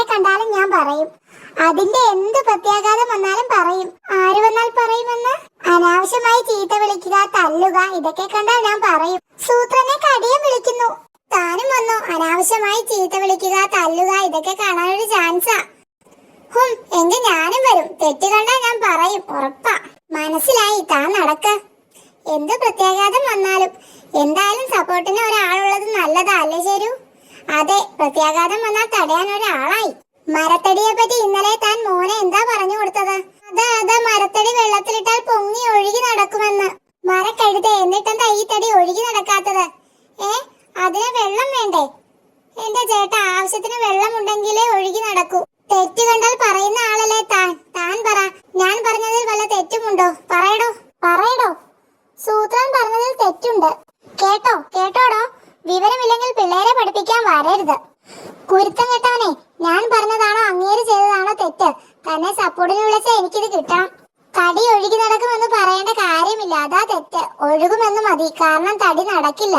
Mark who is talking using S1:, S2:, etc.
S1: ആരെ കണ്ടാലും ഞാൻ പറയും. അതിന്റെ എന്ത് പ്രത്യാഘാതം വന്നാലും പറയും. ആര് വന്നാൽ പറയുമെന്ന്? അനാവശ്യമായി ചീത്ത വിളിക്കുക തല്ലുക ഇതൊക്കെ കണ്ടാൽ ഞാൻ പറയും. സൂത്രനെ കടിയം വിളിക്കുന്നു. താനും വന്നു. അനാവശ്യമായി ചീത്ത വിളിക്കുക തല്ലുക ഇതൊക്കെ കാണാനൊരു ചാൻസാ. ഹും എങ്കിൽ ഞാനും വരും. തെറ്റ് കണ്ടാൽ ഞാൻ പറയും. ഉറപ്പാ. മനസ്സിലായി. താൻ നടക്ക. എന്ത് പ്രത്യാഘാതം വന്നാലും. എന്തായാലും സപ്പോർട്ടിന് ഒരാളുള്ളത് നല്ലതാ. അല്ലേ ശരു? അതെ പ്രത്യാഘാതം വന്നാൽ തടയാൻ ഒരാളായി. മരത്തടിയെ പറ്റി ഇന്നലെ താൻ മോനെ എന്താ പറഞ്ഞു കൊടുത്തത്? അതാ അതാ മരത്തടി വെള്ളത്തിലിട്ടാൽ പൊങ്ങി ഒഴുകി നടക്കുമെന്ന്. മരക്കഴുത എന്നിട്ടെന്താ ഈ തടി ഒഴുകി നടക്കാത്തത്? ഏ അതിന് വെള്ളം വേണ്ടേ? എന്റെ ചേട്ടാ ആവശ്യത്തിന് വെള്ളം ഉണ്ടെങ്കിലേ ഒഴുകി നടക്കൂ. തെറ്റ് കണ്ടാൽ പറയുന്ന ആളല്ലേ താൻ? താൻ പറ. ഞാൻ പറഞ്ഞതിൽ വല്ല തെറ്റുമുണ്ടോ? പറയടോ. പറയടോ. സൂത്രൻ പറഞ്ഞതിൽ തെറ്റുണ്ട്. കേട്ടോ? കേട്ടോടോ? വിവരമില്ലെങ്കിൽ പിള്ളേരെ പഠിപ്പിക്കാൻ വരരുത്. കുരുത്തം കെട്ടവനെ ഞാൻ പറഞ്ഞതാണോ അങ്ങേര് ചെയ്തതാണോ തെറ്റ്? തന്നെ സപ്പോർട്ടിന് വിളിച്ച എനിക്കിത് കിട്ടാം തടി ഒഴുകി നടക്കുമെന്ന് പറയേണ്ട കാര്യമില്ല. അതാ തെറ്റ്. ഒഴുകുമെന്ന് മതി. കാരണം തടി നടക്കില്ല.